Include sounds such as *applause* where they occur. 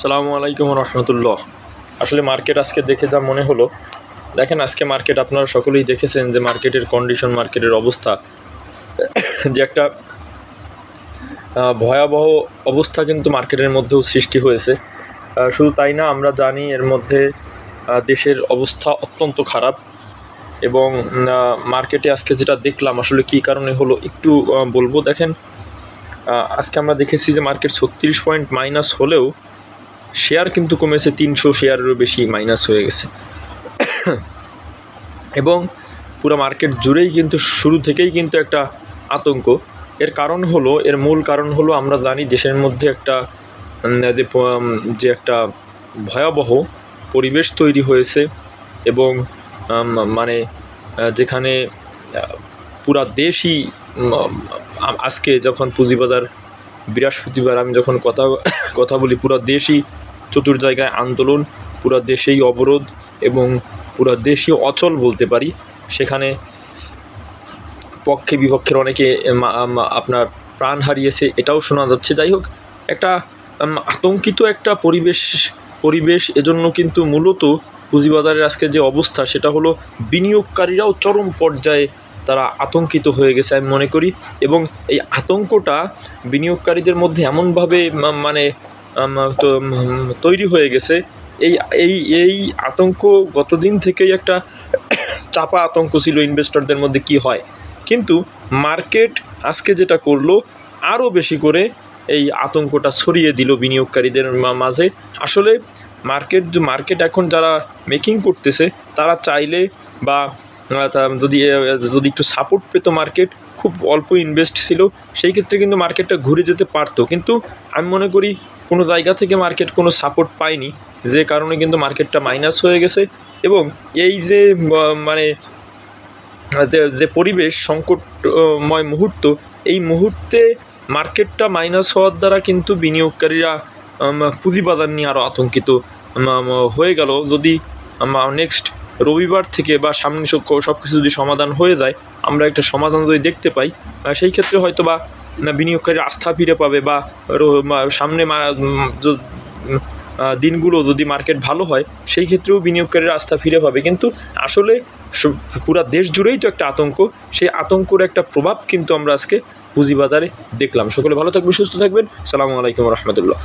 সালামু আলাইকুম রহমতুল্লাহ। আসলে মার্কেট আজকে দেখে যা মনে হলো, দেখেন আজকে মার্কেট আপনারা সকলেই দেখেছেন যে মার্কেটের কন্ডিশন মার্কেটের অবস্থা। *coughs* যে একটা ভয়াবহ অবস্থা কিন্তু মার্কেটের মধ্যেও সৃষ্টি হয়েছে। শুধু তাই না, আমরা জানি এর মধ্যে দেশের অবস্থা অত্যন্ত খারাপ এবং মার্কেটে আজকে যেটা দেখলাম আসলে কী কারণে হলো একটু বলব। দেখেন আজকে আমরা দেখেছি যে মার্কেট ছত্রিশ পয়েন্ট মাইনাস হলেও শেয়ার কিন্তু কমেছে, তিনশো শেয়ারেরও বেশি মাইনাস হয়ে গেছে। এবং পুরো মার্কেট জুড়েই কিন্তু শুরু থেকেই কিন্তু একটা আতঙ্ক। এর কারণ হলো, এর মূল কারণ হলো আমরা জানি দেশের মধ্যে একটা যে একটা ভয়াবহ পরিবেশ তৈরি হয়েছে এবং মানে যেখানে, পুরা দেশই আজকে যখন পুঁজিবাজার, বৃহস্পতিবার আমি যখন কথা কথা বলি, পুরো দেশই চতুর জায়গায় আন্দোলন, পুরো দেশেই অবরোধ এবং পুরো দেশই অচল বলতে পারি। সেখানে পক্ষে বিপক্ষের অনেকে আপনার প্রাণ হারিয়েছে এটাও শোনা যাচ্ছে। যাই হোক, একটা আতঙ্কিত একটা পরিবেশ পরিবেশ এজন্য কিন্তু মূলত পুঁজিবাজারের আজকে যে অবস্থা সেটা হলো বিনিয়োগকারীরাও চরম পর্যায়ে তারা আতঙ্কিত হয়ে গেছে আমি মনে করি। এবং এই আতঙ্কটা বিনিয়োগকারীদের মধ্যে এমনভাবে মানে তৈরি হয়ে গেছে। এই এই এই আতঙ্ক গতদিন থেকেই একটা *coughs* চাপা আতঙ্ক ছিল ইনভেস্টরদের মধ্যে কি হয়। কিন্তু মার্কেট আজকে যেটা করল, আরও বেশি করে এই আতঙ্কটা ছড়িয়ে দিল বিনিয়োগকারীদের মাঝে। আসলে মার্কেট মার্কেট এখন যারা মেকিং করতেছে, তারা চাইলে বা তা- যদি যদি একটু সাপোর্ট পেতো মার্কেট খুব অল্প ইনভেস্ট ছিল, সেই ক্ষেত্রে কিন্তু মার্কেটটা ঘুরে যেতে পারতো। কিন্তু আমি মনে করি কোনো জায়গা থেকে মার্কেট কোনো সাপোর্ট পায়নি, যে কারণে কিন্তু মার্কেটটা মাইনাস হয়ে গেছে। এবং এই যে মানে যে পরিবেশ সংকটময় মুহূর্ত, এই মুহূর্তে মার্কেটটা মাইনাস হওয়ার দ্বারা কিন্তু বিনিয়োগকারীরা পুঁজিবাজার নিয়ে আরও আতঙ্কিত হয়ে গেল। যদি নেক্সট রবিবার থেকে বা সামনে সব কিছু যদি সমাধান হয়ে যায় আমরা একটা সমাধান যদি দেখতে পাই সেই ক্ষেত্রে হয়তো বা উম, বিনিয়োগকারীর আস্থা ফিরে পাবে বা সামনে দিনগুলো যদি মার্কেট ভালো হয় সেই ক্ষেত্রেও বিনিয়োগকারীর আস্থা ফিরে পাবে। কিন্তু আসলে পুরা দেশ জুড়েই তো একটা আতঙ্ক। সেই আতঙ্কর একটা প্রভাব কিন্তু আমরা আজকে পুঁজিবাজারে দেখলাম। সকলে ভালো থাকবেন সুস্থ থাকবেন। সালামু আলাইকুম রহমতুল্লাহ।